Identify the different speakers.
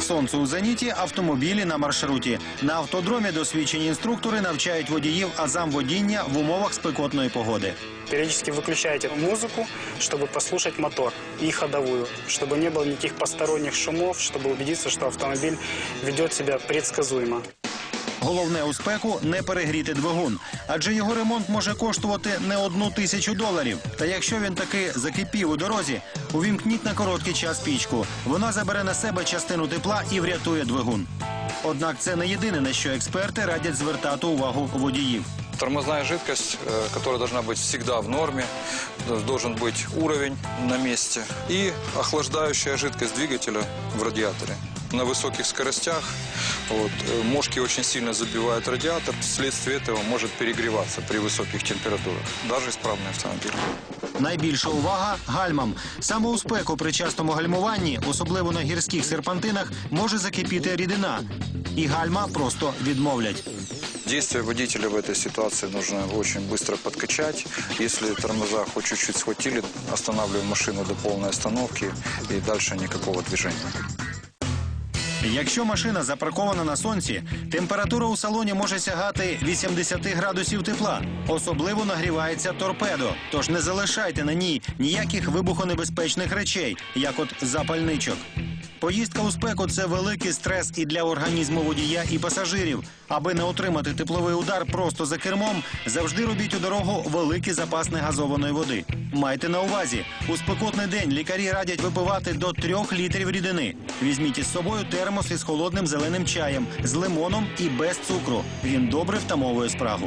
Speaker 1: Сонце у зеніті, автомобілі на маршруті. На автодромі досвідчені інструктори навчають водіїв азам водіння в умовах спекотної погоди.
Speaker 2: Периодически выключаете музыку, чтобы послушать мотор и ходовую, чтобы не было никаких посторонних шумов, чтобы убедиться, что автомобиль ведет себя предсказуемо.
Speaker 1: Головне у спеку не перегріти двигун, адже його ремонт може коштувати не одну тисячу доларів. Та якщо він таки закипів у дорозі, увімкніть на короткий час пічку. Вона забере на себе частину тепла і врятує двигун. Однак це не єдине, на що експерти радять звертати увагу водіїв.
Speaker 3: Тормозная жидкость, э, которая должна быть всегда в норме, э, должен быть уровень на месте и охлаждающая жидкость двигателя в радиаторе. На высоких скоростях вот, э, мошки очень сильно забивают радиатор, вследствие этого может перегреваться при высоких температурах, даже исправный автомобиль.
Speaker 1: Найбільша увага гальмам. Саме у спеку при частому гальмуванні, особливо на гірських серпантинах, може закипіти рідина. І гальма просто відмовлять.
Speaker 3: Действия водителя в этой ситуации нужно очень быстро подкачать. Если тормоза хоть чуть-чуть схватили, останавливаем машину до полной остановки и дальше никакого движения.
Speaker 1: Якщо машина запаркована на сонці, температура у салоні може сягати 80 градусів тепла. Особливо нагрівається торпедо. Тож не залишайте на ній ніяких вибухонебезпечних речей, як от запальничок. Поїздка у спеку це великий стрес і для організму водія і пасажирів. Аби не отримати тепловий удар просто за кермом, завжди робіть у дорогу великий запас негазованої води. Майте на увазі, у спекотний день лікарі радять випивати до трьох літрів рідини. Візьміть із собою термос із холодним зеленим чаєм, з лимоном і без цукру. Він добре втамовує спрагу.